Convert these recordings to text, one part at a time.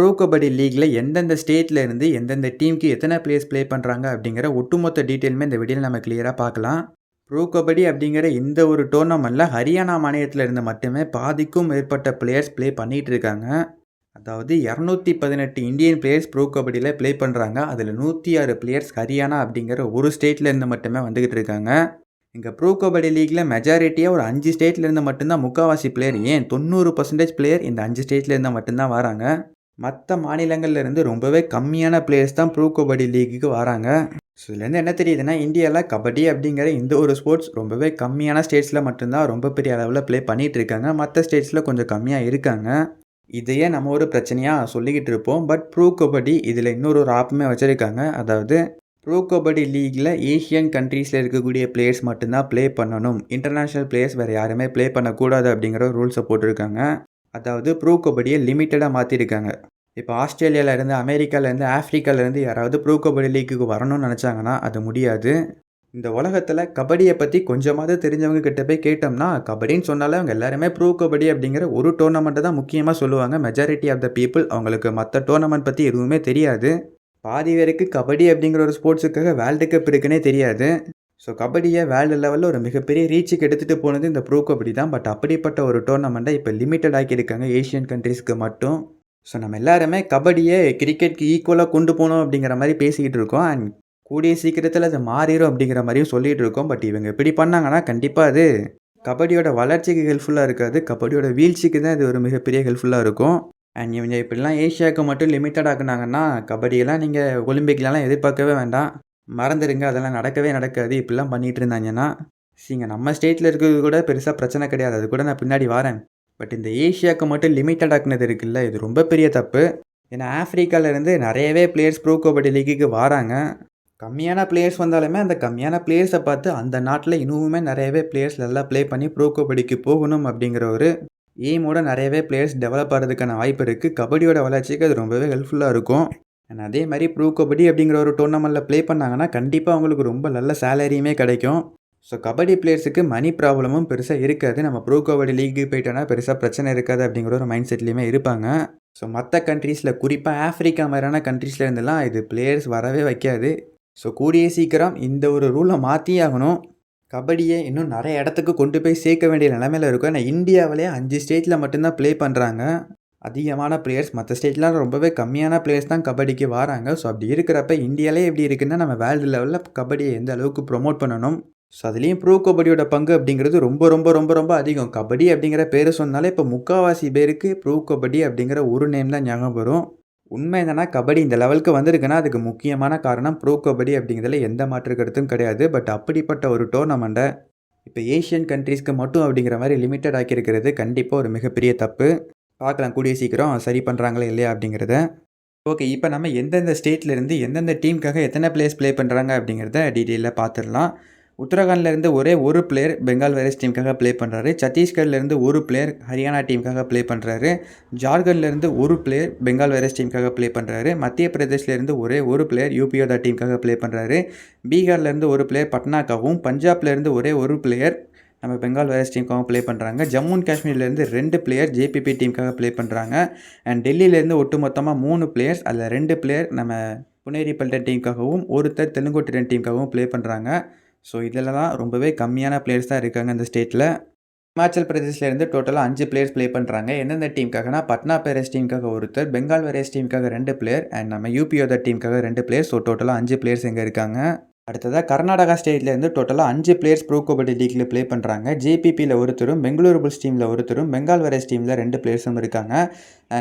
Bro kabaddi லீக்ல எந்தெந்த ஸ்டேட்ல இருந்து எந்தெந்த டீமுக்கு எத்தனை பிளேயர்ஸ் ப்ளே பண்ணுறாங்க அப்படிங்கிற ஒட்டுமொத்த டீட்டெயிலுமே இந்த வீடியோவில் நம்ம கிளியராக பார்க்கலாம். ப்ரோ கபடி அப்படிங்கிற இந்த ஒரு டோர்னமெண்ட்டில் ஹரியானா மாநிலத்தில் இருந்து மட்டுமே பாதிக்கும் மேற்பட்ட பிளேயர்ஸ் ப்ளே பண்ணிகிட்டு இருக்காங்க. அதாவது இரநூத்தி பதினெட்டு இந்தியன் பிளேயர்ஸ் ப்ரோ கபடியில் ப்ளே பண்ணுறாங்க அதில் நூற்றி ஆறு பிளேயர்ஸ் ஹரியானா அப்படிங்கிற ஒரு ஸ்டேட்டில் இருந்து மட்டுமே வந்துக்கிட்டு இருக்காங்க. இங்கே ப்ரோ கபடி லீக்கில் மெஜாரிட்டியாக ஒரு அஞ்சு ஸ்டேட்லேருந்து மட்டும்தான் முக்கால்வாசி பிளேயர் ஏன் தொண்ணூறு பர்சன்டேஜ் பிளேயர் இந்த அஞ்சு ஸ்டேட்லேருந்து மட்டும்தான் வராங்க. மற்ற மாநிலங்கள்லேருந்து ரொம்பவே கம்மியான பிளேயர்ஸ் தான் ப்ரோ கபடி லீக்குக்கு வராங்க. ஸோ இதுலேருந்து என்ன தெரியுதுன்னா இந்தியாவில் கபடி அப்படிங்கிற இந்த ஒரு ஸ்போர்ட்ஸ் ரொம்பவே கம்மியான ஸ்டேட்ஸில் மட்டும்தான் ரொம்ப பெரிய அளவில் ப்ளே பண்ணிகிட்டு இருக்காங்க. மற்ற ஸ்டேட்ஸில் கொஞ்சம் கம்மியாக இருக்காங்க. இதையே நம்ம ஒரு பிரச்சனையாக சொல்லிக்கிட்டு இருப்போம். பட் ப்ரோ கபடி இதில் இன்னொரு ஒரு ஆப்புமே வச்சுருக்காங்க. அதாவது ப்ரோ கபடி லீக்கில் ஏஷியன் கண்ட்ரீஸில் இருக்கக்கூடிய பிளேயர்ஸ் மட்டும்தான் ப்ளே பண்ணணும். இன்டர்நேஷ்னல் பிளேயர்ஸ் வேறு யாருமே ப்ளே பண்ணக்கூடாது அப்படிங்கிற ரூல்ஸை போட்டிருக்காங்க. அதாவது ப்ரோ கபடியை லிமிட்டடாக மாற்றிருக்காங்க இப்போ ஆஸ்திரேலியாவிலேருந்து அமெரிக்காவிலேருந்து ஆஃப்ரிக்காவிலேருந்து யாராவது ப்ரோ கபடி லீக்குக்கு வரணும்னு நினச்சாங்கன்னா அது முடியாது. இந்த உலகத்தில் கபடியை பற்றி கொஞ்சமாவது தெரிஞ்சவங்க கிட்ட போய் கேட்டோம்னா கபடின்னு சொன்னாலே அவங்க எல்லாருமே ப்ரோ கபடி அப்படிங்கிற ஒரு டோர்னமெண்ட்டை தான் முக்கியமாக சொல்லுவாங்க. மெஜாரிட்டி ஆஃப் த பீப்புள் அவங்களுக்கு மற்ற டோர்னமெண்ட் பற்றி எதுவுமே தெரியாது. பாதி பேருக்கு கபடி அப்படிங்கிற ஒரு ஸ்போர்ட்ஸுக்காக வேர்ல்டு கப் இருக்குன்னே தெரியாது. ஸோ கபடியை வேர்ல்டு லெவலில் ஒரு மிகப்பெரிய ரீச்சுக்கு எடுத்துகிட்டு போனது இந்த ப்ரோ கபடி தான். பட் அப்படிப்பட்ட ஒரு டோர்னமெண்ட்டை இப்போ லிமிட்டட் ஆக்கியிருக்காங்க ஏஷியன் கண்ட்ரீஸ்க்கு மட்டும். ஸோ நம்ம எல்லாருமே கபடியை கிரிக்கெட்க்கு ஈக்குவலாக கொண்டு போகணும் அப்படிங்கிற மாதிரி பேசிக்கிட்டு இருக்கோம். அண்ட் கூடிய சீக்கிரத்தில் அது மாறிடும் அப்படிங்கிற மாதிரியும் சொல்லிகிட்டு இருக்கோம். பட் இவங்க இப்படி பண்ணாங்கன்னா கண்டிப்பாக அது கபடியோட வளர்ச்சிக்கு ஹெல்ப்ஃபுல்லாக இருக்காது. கபடியோட வீழ்ச்சிக்கு தான் இது ஒரு மிகப்பெரிய ஹெல்ப்ஃபுல்லாக இருக்கும். அண்ட் இவங்க இப்படிலாம் ஏஷியாவுக்கு மட்டும் லிமிட்டட் ஆக்குனாங்கன்னா கபடியெல்லாம் நீங்கள் ஒலிம்பிக்லலாம் எதிர்பார்க்கவே வேண்டாம். மறந்துடுங்க அதெல்லாம் நடக்கவே நடக்காது. இப்படிலாம் பண்ணிகிட்டு இருந்தாங்கன்னா சரிங்க நம்ம ஸ்டேட்டில் இருக்கிறது கூட பெருசாக பிரச்சனை கிடையாது. அது கூட நான் பின்னாடி வரேன். பட் இந்த ஏஷியாவுக்கு மட்டும் லிமிட்டட் ஆக்குனது இருக்குல்ல இது ரொம்ப பெரிய தப்பு. ஏன்னா ஆஃப்ரிக்காவிலேருந்து நிறையவே பிளேயர்ஸ் ப்ரோ கபடி லீக்குக்கு வராங்க. கம்மியான பிளேயர்ஸ் வந்தாலுமே அந்த கம்மியான பிளேயர்ஸை பார்த்து அந்த நாட்டில் இன்னுமே நிறையவே பிளேயர்ஸ் நல்லா ப்ளே பண்ணி ப்ரோ கபடிக்கு போகணும் அப்படிங்கிற ஒரு எய்மோட நிறையவே பிளேயர்ஸ் டெவலப் ஆகிறதுக்கான வாய்ப்பு இருக்குது கபடியோட வளர்ச்சிக்கு அது ரொம்பவே ஹெல்ப்ஃபுல்லாக இருக்கும். அண்ட் அதே மாதிரி ப்ரூ கபடி அப்படிங்கிற ஒரு டோர்னமெண்ட்டில் ப்ளே பண்ணாங்கன்னா கண்டிப்பாக அவங்களுக்கு ரொம்ப நல்ல சேலரியுமே கிடைக்கும். ஸோ கபடி பிளேயர்ஸுக்கு மணி ப்ராப்ளமும் பெருசாக இருக்காது. நம்ம ப்ரோ கபடி லீக்கு போயிட்டோன்னா பெருசாக பிரச்சனை இருக்காது அப்படிங்கிற ஒரு மைண்ட் செட்லேயுமே இருப்பாங்க. ஸோ மற்ற கண்ட்ரீஸில் குறிப்பாக ஆஃப்ரிக்கா மாதிரியான கண்ட்ரீஸில் இருந்தெல்லாம் இது பிளேயர்ஸ் வரவே வைக்காது. ஸோ கூடிய சீக்கிரம் இந்த ஒரு ரூலை மாற்றியே ஆகணும். கபடியை இன்னும் நிறைய இடத்துக்கு கொண்டு போய் சேர்க்க வேண்டிய நிலமையில இருக்கும். ஏன்னா இந்தியாவிலே அஞ்சு ஸ்டேட்டில் மட்டும்தான் ப்ளே பண்ணுறாங்க அதிகமான பிளேயர்ஸ் மற்ற ஸ்டேட்லாம் ரொம்பவே கம்மியான பிளேயர்ஸ் தான் கபடிக்கு வராங்க. ஸோ அப்படி இருக்கிறப்ப இந்தியாவிலே எப்படி இருக்குன்னா நம்ம வேர்ல்டு லெவலில் கபடியை எந்த அளவுக்கு ப்ரொமோட் பண்ணணும்? ஸோ அதுலேயும் ப்ரோ கபடியோட பங்கு அப்படிங்கிறது ரொம்ப ரொம்ப ரொம்ப ரொம்ப அதிகம். கபடி அப்படிங்கிற பேர் சொன்னாலே இப்போ முக்கால்வாசி பேருக்கு ப்ரோ கபடி அப்படிங்கிற ஒரு நேம் தான் ஞாபகம் வரும். உண்மை என்னன்னா கபடி இந்த லெவலுக்கு வந்திருக்குன்னா அதுக்கு முக்கியமான காரணம் ப்ரோ கபடி அப்படிங்கிறதுல எந்த மாற்று கருத்தும் கிடையாது. பட் அப்படிப்பட்ட ஒரு டோர்னமெண்ட்டை இப்போ ஏஷியன் கண்ட்ரீஸ்க்கு மட்டும் அப்படிங்கிற மாதிரி லிமிட்டட் ஆக்கியிருக்கிறது கண்டிப்பாக ஒரு மிகப்பெரிய தப்பு. பார்க்கலாம் கூடிய சீக்கிரம் சரி பண்ணுறாங்களா இல்லையா அப்படிங்கிறத. ஓகே இப்போ நம்ம எந்தெந்த ஸ்டேட்லேருந்து எந்தெந்த டீமுக்காக எத்தனை பிளேயர்ஸ் ப்ளே பண்ணுறாங்க அப்படிங்கிறத டீட்டெயிலில் பார்த்துடலாம் உத்தரகாண்ட்லேருந்து ஒரே ஒரு பிளேயர் பெங்கால் வைரஸ் டீமுக்காக ப்ளே பண்ணுறாரு சத்தீஸ்கர்லேருந்து ஒரு பிளேயர் ஹரியானா டீமுக்காக ப்ளே பண்ணுறாரு ஜார்க்கண்ட்லேருந்து ஒரு பிளேயர் பெங்கால் வைரஸ் டீமுக்காக ப்ளே பண்ணுறாரு மத்திய பிரதேஷ்லேருந்து ஒரே ஒரு பிளேயர் யூபியோதா டீமுக்காக ப்ளே பண்ணுறாரு பீகார்லேருந்து ஒரு பிளேயர் பட்னாக்காகவும் பஞ்சாப்லேருந்து ஒரே ஒரு பிளேயர் நம்ம பெங்கால் வைரஸ் டீமுக்காக ப்ளே பண்ணுறாங்க ஜம்மு அண்ட் காஷ்மீர்லேருந்து ரெண்டு பிளேயர் ஜேபிபி டீமுக்காக ப்ளே பண்ணுறாங்க அண்ட் டெல்லியிலேருந்து ஒட்டு மொத்தமாக மூணு பிளேயர்ஸ் அதில் ரெண்டு பிளேயர் நம்ம புனேரி பல்டன் டீமுக்காகவும் ஒருத்தர் தெலுங்குட்டிரன் டீமுக்காகவும் ப்ளே பண்ணுறாங்க ஸோ இதெல்லாம் ரொம்பவே கம்மியான பிளேயர்ஸ் தான் இருக்காங்க இந்த ஸ்டேட்டில் இமாச்சல் பிரதேஷ்லேருந்து டோட்டலாக அஞ்சு பிளேயர்ஸ் ப்ளே பண்ணுறாங்க எந்தெந்த டீமுக்காகனா பட்னா பேரஸ் டீமுக்காக ஒருத்தர் பெங்கால் வேரேஸ் டீமுக்காக ரெண்டு பிளேயர் அண்ட் நம்ம யூபியோத டீமுக்காக ரெண்டு பிளேயர் ஸோ டோட்டலாக அஞ்சு பிளேயர்ஸ் எங்கே இருக்காங்க. அடுத்ததாக கர்நாடகா ஸ்டேட்லேருந்து டோட்டலாக அஞ்சு பிளேயர்ஸ் ப்ரோ கபடி லீக்கில் ப்ளே பண்ணுறாங்க ஜேபிபியில் ஒருத்தரும் பெங்களூரு புல்ஸ் டீமில் ஒருத்தரும் பெங்கால் வரேஸ் டீமில் ரெண்டு பிளேயர்ஸும் இருக்காங்க.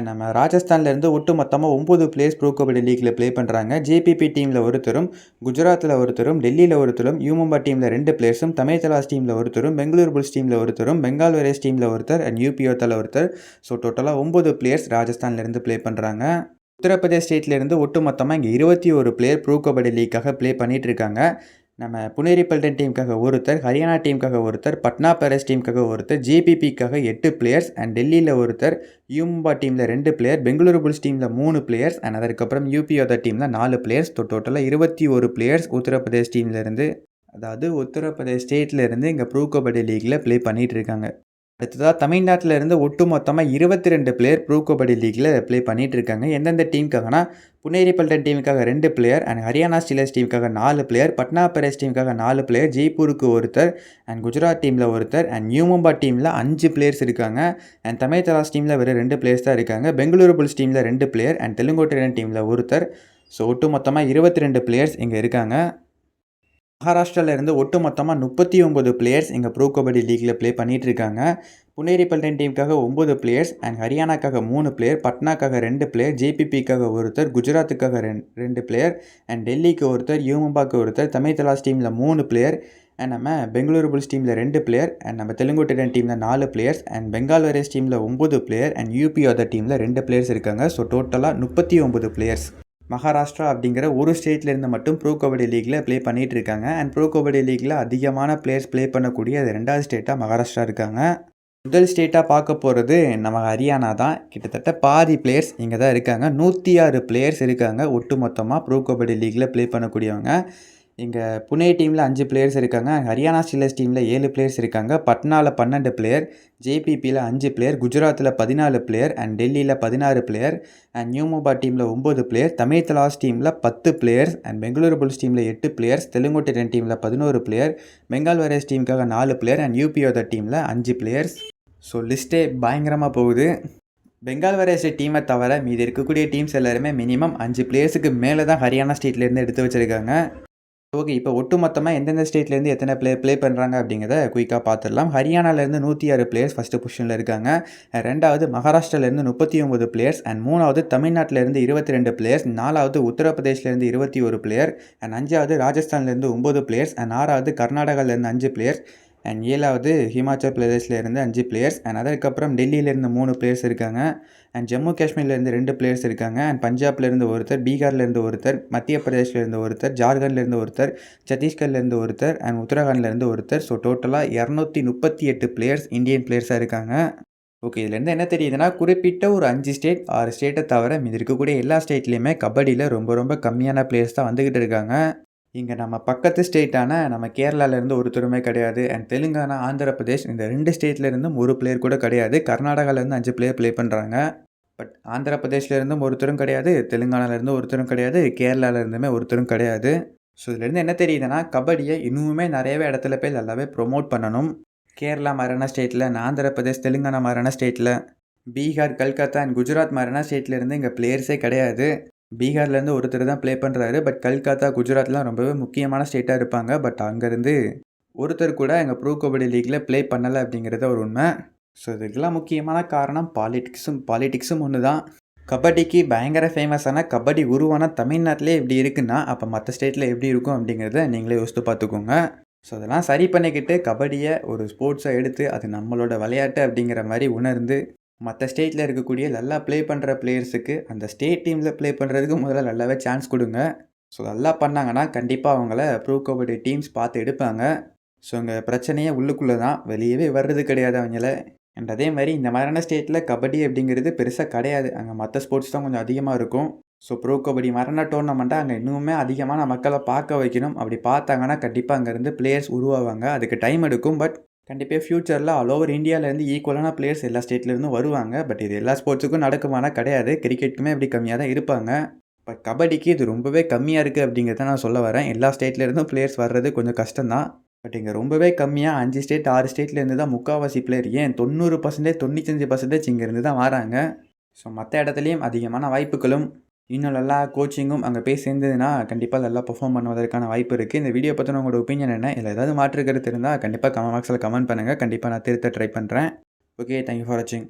நம்ம ராஜஸ்தான்லேருந்து ஒட்டு மொத்தமாக ஒம்பது பிளேயர்ஸ் ப்ரோ கபடி லீக்கில் ப்ளே பண்ணுறாங்க ஜேபிபி டீமில் ஒருத்தரும் குஜராத்தில் ஒருத்தரும் டெல்லியில் ஒருத்தரும் யூமும்பா டீமில் ரெண்டு பிளேயர்ஸும் தமிழ் தலாஸ் டீமில் ஒருத்தரும் பெங்களூரு புல்ஸ் டீமில் ஒருத்தரும் பெங்கால் வரேஸ் டீமில் ஒருத்தர் அண்ட் யூபிஓத்தில் ஒருத்தர். ஸோ டோட்டலாக ஒம்பது பிளேயர்ஸ் ராஜஸ்தான்லேருந்து ப்ளே பண்ணுறாங்க உத்தரப்பிரதேஷ் ஸ்டேட்லேருந்து ஒட்டு மொத்தமாக இங்கே இருபத்தி ஒரு பிளேயர் ப்ரூ கபடி லீக்காக ப்ளே பண்ணிகிட்டு இருக்காங்க நம்ம புனேரி பல்டன் டீமுக்காக ஒருத்தர் ஹரியானா டீமுக்காக ஒருத்தர் பட்னா பேரஸ் டீமுக்காக ஒருத்தர் ஜேபிபிக்காக எட்டு பிளேயர்ஸ் அண்ட் டெல்லியில் ஒருத்தர் யூம்பா டீமில் ரெண்டு பிளேயர் பெங்களூரு புல்ஸ் டீமில் மூணு பிளேயர்ஸ் அண்ட் அதற்கப்புறம் யூபியோத டீமில் நாலு பிளேயர்ஸ் டோட்டலாக இருபத்தி ஒரு பிளேயர்ஸ் உத்தரப்பிரதேஷ் டீம்லேருந்து அதாவது உத்தரப்பிரதேஷ் ஸ்டேட்லேருந்து இங்கே ப்ரூ கபடி லீக்கில் ப்ளே பண்ணிகிட்டு இருக்காங்க அடுத்ததாக தமிழ்நாட்டில் இருந்து ஒட்டு மொத்தமாக இருபத்தி ரெண்டு பிளேயர் ப்ரூ கபடி லீக்கில் ப்ளே பண்ணிட்டு இருக்காங்க எந்தெந்த டீமுக்காகனா புனேரி பல்டன் டீமுக்காக ரெண்டு பிளேயர் அண்ட் ஹரியானா ஸ்டீலர்ஸ் டீமுக்காக நாலு பிளேயர் பட்னா பெரேஸ் டீமுக்காக நாலு பிளேயர் ஜெய்ப்பூருக்கு ஒருத்தர் அண்ட் குஜராத் டீமில் ஒருத்தர் அண்ட் நியூ மும்பா டீமில் அஞ்சு பிளேயர்ஸ் இருக்காங்க. அண்ட் தமிழ் தலாஸ் டீமில் வெறும் ரெண்டு பிளேயர்ஸ் தான் இருக்காங்க. பெங்களூரு புல்ஸ் டீமில் ரெண்டு பிளேயர் அண்ட் தெலுங்கோட்டியன் டீமில் ஒருத்தர். ஸோ ஒட்டு மொத்தமாக இருபத்தி ரெண்டு பிளேயர்ஸ் இங்கே இருக்காங்க. மகாராஷ்டிராவிலேருந்து ஒட்டுமொத்தமாக ஒட்டு மொத்தமாக முப்பத்தி ஒம்பது பிளேயர்ஸ் இங்கே ப்ரோ கபடி லீக்கில் ப்ளே பண்ணிகிட்டு இருக்காங்க புனேரி பல்டன் டீமுக்காக ஒம்பது பிளேயர்ஸ் அண்ட் ஹரியானாக்காக மூணு பிளேயர் பட்னாக்காக ரெண்டு பிளேயர் ஜேபிபிக்காக ஒருத்தர் குஜராத்துக்காக ரெண் ரெண்டு பிளேயர் அண்ட் டெல்லிக்கு ஒருத்தர் யூமும்பாக்கு ஒருத்தர் தமிழ் தலாஸ் டீமில் மூணு பிளேயர் அண்ட் நம்ம பெங்களூரு புல்ஸ் டீமில் ரெண்டு பிளேயர் அண்ட் நம்ம தெலுங்கு டெடன் டீமில் நாலு பிளேயர்ஸ் அண்ட் பெங்கால் வரேஸ் டீமில் ஒம்பது பிளேயர் அண்ட் யூபி அதர் டீமில் ரெண்டு பிளேயர்ஸ் இருக்காங்க. ஸோ டோட்டலாக முப்பத்தி ஒம்பது பிளேயர்ஸ் மகாராஷ்டிரா அப்படிங்கிற ஒரு ஸ்டேட்லேருந்து மட்டும் ப்ரோ கபடி லீக்கில் ப்ளே பண்ணிகிட்டு இருக்காங்க. அண்ட் ப்ரோ கபடி லீக்கில் அதிகமான பிளேயர்ஸ் ப்ளே பண்ணக்கூடிய அது ரெண்டாவது ஸ்டேட்டாக மகாராஷ்டிரா இருக்காங்க. முதல் ஸ்டேட்டாக பார்க்க போகிறது நம்ம ஹரியானா தான். கிட்டத்தட்ட பாதி பிளேயர்ஸ் இங்கே தான் இருக்காங்க. நூற்றி ஆறு பிளேயர்ஸ் இருக்காங்க. ஒட்டு மொத்தமாக ப்ரோ கபடி லீக்கில் ப்ளே பண்ணக்கூடியவங்க. இங்கே புனே டீமில் அஞ்சு பிளேயர்ஸ் இருக்காங்க. ஹரியானா ஸ்டீலர்ஸ் டீமில் ஏழு பிளேயர்ஸ் இருக்காங்க. பட்னாவில் பன்னெண்டு பிளேயர் ஜேபிபியில் அஞ்சு பிளேயர் குஜராத்தில் பதினாலு பிளேயர் அண்ட் டெல்லியில் பதினாறு பிளேயர் அண்ட் நியூ மும்பா டீமில் ஒம்பது பிளேயர் தமிழ் தலாஸ் டீமில் பத்து பிளேயர்ஸ் அண்ட் பெங்களூரு புல்ஸ் டீமில் எட்டு பிளேயர்ஸ் தெலுங்கு டீமில் பதினோரு பிளேயர் பெங்கால் வாரியர்ஸ் டீமுக்காக நாலு பிளேயர் அண்ட் யூபியோத டீமில் அஞ்சு பிளேயர்ஸ் ஸோ லிஸ்ட்டே பயங்கரமாக போகுது. பெங்கால் வரேஸ் டீமை தவிர மீதி இருக்கக்கூடிய டீம்ஸ் எல்லாருமே மினிமம் அஞ்சு பிளேயர்ஸுக்கு மேலே தான் ஹரியானா ஸ்டேட்லேருந்து எடுத்து வச்சுருக்காங்க. ஓகே இப்போ ஒட்டுமொத்தமாக எந்தெந்த ஸ்டேட்லேருந்து எத்தனை பிளே ப்ளே பண்ணுறாங்க அப்படிங்கிறத குயிக்காக பார்த்துடலாம் ஹரியானாலேருந்து நூற்றி ஆறு பிளேயர்ஸ் ஃபஸ்ட்டு பொசிஷனில் இருக்காங்க. ரெண்டாவது மகாராஷ்டிராலேருந்து முப்பத்தி ஒம்பது பிளேயர்ஸ் அண்ட் மூணாவது தமிழ்நாட்டிலேருந்து இருபத்தி ரெண்டு பிளேயர்ஸ் நாலாவது உத்தரப்பிரதேஷ்லேருந்து இருபத்தி ஒரு பிளேயர் அண்ட் அஞ்சாவது ராஜஸ்தான்லேருந்து ஒம்பது பிளேயர்ஸ் அண்ட் ஆறாவது கர்நாடகாலேருந்து அஞ்சு பிளேயர்ஸ் அண்ட் ஏழாவது ஹிமாச்சல் பிரதேஷ்லேருந்து அஞ்சு பிளேயர்ஸ் அண்ட் அதற்கப்புறம் டெல்லியிலேருந்து மூணு பிளேயர்ஸ் இருக்காங்க. அண்ட் ஜம்மு காஷ்மீர்லேருந்து ரெண்டு பிளேயர்ஸ் இருக்காங்க. அண்ட் பஞ்சாப்லேருந்து ஒருத்தர் பீகார்லேருந்து ஒருத்தர் மத்திய பிரதேஷ்லேருந்து ஒருத்தர் ஜார்க்கண்ட்லேருந்து ஒருத்தர் சத்தீஸ்கர்லேருந்து ஒருத்தர் அண்ட் உத்தரகாண்ட்லேருந்து ஒருத்தர். ஸோ டோட்டலாக இரநூத்தி முப்பத்தி எட்டு பிளேயர்ஸ் இந்தியன் பிளேயர்ஸாக இருக்காங்க. ஓகே இதுலேருந்து என்ன தெரியுதுன்னா குறிப்பிட்ட ஒரு அஞ்சு ஸ்டேட் ஆறு ஸ்டேட்டை தவிர இது இருக்கக்கூடிய எல்லா ஸ்டேட்லேயுமே கபடியில் ரொம்ப ரொம்ப கம்மியான பிளேயர்ஸ் தான் வந்துக்கிட்டு இருக்காங்க. இங்கே நம்ம பக்கத்து ஸ்டேட்டான நம்ம கேரளாலேருந்து ஒருத்தருமே கிடையாது. அண்ட் தெலுங்கானா ஆந்திர பிரதேஷ் இந்த ரெண்டு ஸ்டேட்லேருந்தும் ஒரு பிளேயர் கூட கிடையாது. கர்நாடகாவிலேருந்து அஞ்சு பிளேயர் ப்ளே பண்ணுறாங்க பட் ஆந்திர பிரதேஷ்லேருந்தும் ஒருத்தரும் கிடையாது. தெலுங்கானாலேருந்து ஒருத்தரும் கிடையாது. கேரளாவிலேருந்துமே ஒருத்தரும் கிடையாது. ஸோ இதுலேருந்து என்ன தெரியுதுன்னா கபடியை இன்னுமே நிறையவே இடத்துல போய் நல்லாவே ப்ரொமோட் பண்ணணும். கேரளா மாதிரியான ஸ்டேட்டில் ஆந்திர பிரதேஷ் தெலுங்கானா மாதிரியான ஸ்டேட்டில் பீகார் கல்கத்தா அண்ட் குஜராத் மாதிரியான ஸ்டேட்லேருந்து இங்கே பிளேயர்ஸே கிடையாது. பீகார்லேருந்து ஒருத்தர் தான் ப்ளே பண்ணுறாரு பட் கல்கத்தா குஜராத்லாம் ரொம்பவே முக்கியமான ஸ்டேட்டாக இருப்பாங்க. பட் அங்கேருந்து ஒருத்தர் கூட எங்கள் ப்ரூ கபடி லீக்கில் ப்ளே பண்ணலை அப்படிங்கிறத ஒரு உண்மை. ஸோ இதுக்கெல்லாம் முக்கியமான காரணம் பாலிட்டிக்ஸும் பாலிட்டிக்ஸும் ஒன்று தான். கபடிக்கு பயங்கர ஃபேமஸான கபடி உருவான தமிழ்நாட்டிலே இப்படி இருக்குன்னா அப்போ மற்ற ஸ்டேட்டில் எப்படி இருக்கும் அப்படிங்கிறத நீங்களே யோசித்து பார்த்துக்கோங்க. ஸோ அதெல்லாம் சரி பண்ணிக்கிட்டு கபடியை ஒரு ஸ்போர்ட்ஸை எடுத்து அது நம்மளோட விளையாட்டு அப்படிங்கிற மாதிரி உணர்ந்து மற்ற ஸ்டேட்டில் இருக்கக்கூடிய நல்லா ப்ளே பண்ணுற பிளேயர்ஸுக்கு அந்த ஸ்டேட் டீமில் ப்ளே பண்ணுறதுக்கு முதல்ல நல்லாவே சான்ஸ் கொடுங்க. ஸோ நல்லா பண்ணாங்கன்னா கண்டிப்பாக அவங்கள ப்ரோ கபடி டீம்ஸ் பார்த்து எடுப்பாங்க. ஸோ இங்கே பிரச்சனையே உள்ளுக்குள்ளே தான். வெளியவே வர்றது கிடையாது அவங்கள. அண்ட் அதே மாதிரி இந்த மாதிரியான ஸ்டேட்டில் கபடி அப்படிங்கிறது பெருசாக கிடையாது. அங்கே மற்ற ஸ்போர்ட்ஸ் தான் கொஞ்சம் அதிகமாக இருக்கும். ஸோ ப்ரோ கபடி மரண டோர்னமெண்ட்டாக அங்கே இன்னுமே அதிகமான மக்களை பார்க்க வைக்கணும். அப்படி பார்த்தாங்கன்னா கண்டிப்பாக அங்கேருந்து பிளேயர்ஸ் உருவாவாங்க. அதுக்கு டைம் எடுக்கும். பட் கண்டிப்பாக ஃப்யூச்சரில் ஆல் ஓவர் இந்தியாவிலேருந்து ஈக்குவலான பிளேயர்ஸ் எல்லா ஸ்டேட்லேருந்தும் வருவாங்க. பட் இது எல்லா ஸ்போர்ட்ஸுக்கும் நடக்குமானா கிடையாது. கிரிக்கெட்டுக்குமே அப்படி கம்மியாக தான் இருப்பாங்க. பட் கபடிக்கு இது ரொம்பவே கம்மியாக இருக்குது அப்படிங்கிறத நான் சொல்ல வரேன். எல்லா ஸ்டேட்லேருந்தும் பிளேயர்ஸ் வர்றது கொஞ்சம் கஷ்டம்தான் பட் இங்கே ரொம்பவே கம்மியாக அஞ்சு ஸ்டேட் ஆறு ஸ்டேட்லேருந்து தான் முக்கால்வாசி பிளேயர் ஏன் தொண்ணூறு பர்சன்டேஜ் தொண்ணூத்தஞ்சு பர்சன்டேஜ் இங்கேருந்து தான் வராங்க. ஸோ மற்ற இடத்துலையும் அதிகமான வாய்ப்புகளும் இன்னும் நல்லா கோச்சிங்கும் அங்கே போய் சேர்ந்ததுன்னா கண்டிப்பாக நல்லா பர்ஃபார்ம் பண்ணுவதற்கான வாய்ப்பு இருக்குது இந்த வீடியோ பற்றின உங்களோட ஒப்பீனியன் என்ன? இல்லை ஏதாவது மாற்று கருத்து இருந்தால் கண்டிப்பாக கமெண்ட் பாக்ஸில் கமெண்ட் பண்ணுங்கள் கண்டிப்பாக நான் திருத்த ட்ரை பண்ணுறேன் ஓகே தேங்க்யூ ஃபார் வாட்சிங்